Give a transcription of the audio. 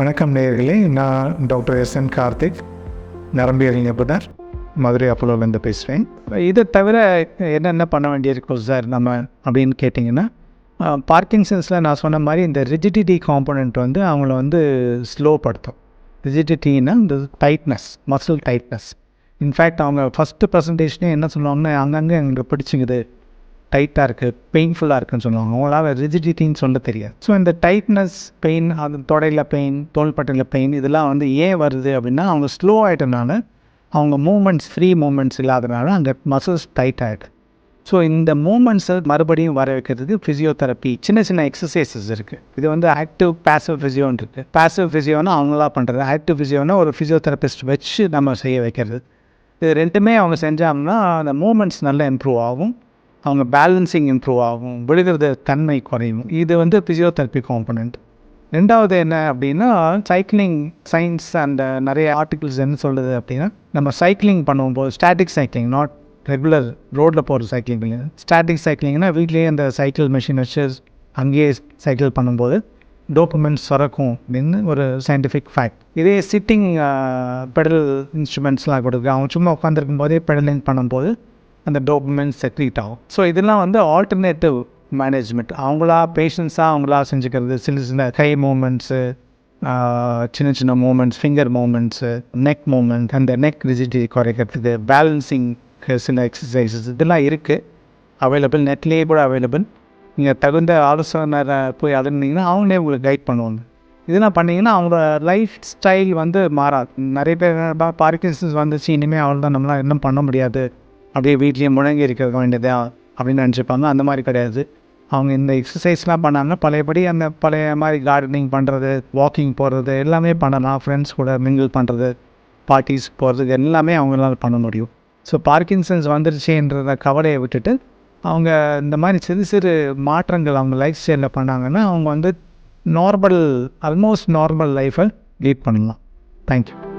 வணக்கம் நேயர்களே நான் டாக்டர் எஸ் என் கார்த்திக் நரம்பியல் நிபுணர் மதுரை அப்போலோலேருந்து பேசுகிறேன் இதை தவிர என்னென்ன பண்ண வேண்டியிருக்கோம் சார் நம்ம அப்படின்னு கேட்டிங்கன்னா பார்க்கின்சன்ஸில் நான் சொன்ன மாதிரி இந்த ரிஜிடிட்டி காம்போனண்ட் வந்து அவங்கள வந்து ஸ்லோ படுத்தும். ரிஜிடிட்டின்னா இந்த tightness muscle tightness in fact அவங்க ஃபஸ்ட்டு ப்ரெசன்டேஷனே என்ன சொல்லுவாங்கன்னா அங்கங்கே எங்களுக்கு பிடிச்சிக்குது. டைட்டாக இருக்குது பெயின்ஃபுல்லாக இருக்குன்னு சொல்லுவாங்க. அவங்களால ரிஜிடிட்டின்னு சொல்ல தெரியாது. ஸோ இந்த டைட்னஸ் பெயின் அது தொடையில் பெயின் தோள்பட்டையில் பெயின் இதெல்லாம் வந்து ஏன் வருது அப்படின்னா அவங்க ஸ்லோ ஆகிட்டனால அவங்க மூமெண்ட்ஸ் ஃப்ரீ மூமெண்ட்ஸ் இல்லாதனால அங்கே மசில்ஸ் டைட் ஆகிடுது ஸோ இந்த மூமெண்ட்ஸை மறுபடியும் வர வைக்கிறதுக்கு ஃபிசியோதெரப்பி சின்ன சின்ன எக்ஸசைசஸ் இருக்குது இது வந்து ஆக்டிவ் பேசிவ் ஃபிசியோன்னு இருக்குது பேசிவ் ஃபிசியோன்னா அவங்களா பண்ணுறது ஆக்டிவ் ஃபிசியோனா ஒரு ஃபிசியோதெரபிஸ்ட் வச்சு நம்ம செய்ய வைக்கிறது. இது ரெண்டுமே அவங்க செஞ்சாங்கன்னா அந்த மூமெண்ட்ஸ் நல்லா இம்ப்ரூவ் ஆகும். அவங்க பேலன்சிங் இம்ப்ரூவ் ஆகும் விழுகிறது தன்மை குறையும். இது வந்து ஃபிசியோதெரப்பி காம்பனண்ட் ரெண்டாவது என்ன அப்படின்னா சைக்கிளிங் சயின்ஸ் அண்ட் நிறைய ஆர்டிகிள்ஸ் என்ன சொல்லுது அப்படின்னா நம்ம சைக்கிளிங் பண்ணும்போது ஸ்டாட்டிக் சைக்கிளிங் நாட் ரெகுலர் ரோட்டில் போகிற சைக்கிளிங் இல்லை ஸ்டாட்டிக் சைக்கிளிங்னா வீட்லேயே அந்த சைக்கிள் மிஷின் வச்சு அங்கேயே சைக்கிள் பண்ணும்போது டோக்குமெண்ட்ஸ் சுரக்கும் அப்படின்னு ஒரு சயின்டிஃபிக் ஃபேக்ட் இதே சிட்டிங் பெடல் இன்ஸ்ட்ருமெண்ட்ஸ்லாம் கொடுக்கு அவங்க சும்மா உட்காந்துருக்கும் போதே பெடலிங் பண்ணும்போது அந்த டோக்குமெண்ட் செக்ரீட் ஆகும். ஸோ இதெல்லாம் வந்து ஆல்டர்னேட்டிவ் மேனேஜ்மெண்ட் அவங்களா பேஷன்ஸாக அவங்களா செஞ்சுக்கிறது. சின்ன சின்ன கை மூமெண்ட்ஸு சின்ன சின்ன movements finger movements neck movement அந்த நெக் ரிஜிட்டி குறைக்கிறதுக்கு பேலன்சிங் சில எக்ஸசைசஸ் இதெல்லாம் இருக்குது அவைலபிள் நெட்லேயே கூட அவைலபிள் நீங்கள் தகுந்த ஆலோசனை போய் அழுந்தீங்கன்னா அவங்களே உங்களுக்கு கைட் பண்ணுவாங்க. இதெல்லாம் பண்ணிங்கன்னா அவங்களோட லைஃப் ஸ்டைல் வந்து மாறாது. நிறைய பேர் பார்க்கின்சன்ஸ் வந்துச்சு இனிமேல் அவ்வளோதான் தான் நம்மளால் இன்னும் பண்ண முடியாது. அப்படியே வீட்லேயே முழங்கி இருக்க வேண்டியதா அப்படின்னு நினச்சிப்பாங்க. அந்த மாதிரி கிடையாது. அவங்க இந்த எக்ஸசைஸ்லாம் பண்ணாங்கன்னா பழையபடி அந்த பழைய மாதிரி கார்டனிங் பண்ணுறது வாக்கிங் போகிறது எல்லாமே பண்ணலாம். ஃப்ரெண்ட்ஸ் கூட மிங்கிள் பண்ணுறது பார்ட்டிஸ் போகிறது எல்லாமே அவங்களால பண்ண முடியும். ஸோ பார்க்கின்சன்ஸ் வந்துருச்சுன்றத கவலையை விட்டுட்டு அவங்க இந்த மாதிரி சிறு சிறு மாற்றங்கள் அவங்க லைஃப் ஸ்டைலில் பண்ணாங்கன்னா அவங்க வந்து நார்மல் ஆல்மோஸ்ட் நார்மல் லைஃப்பை லீட் பண்ணலாம். Thank you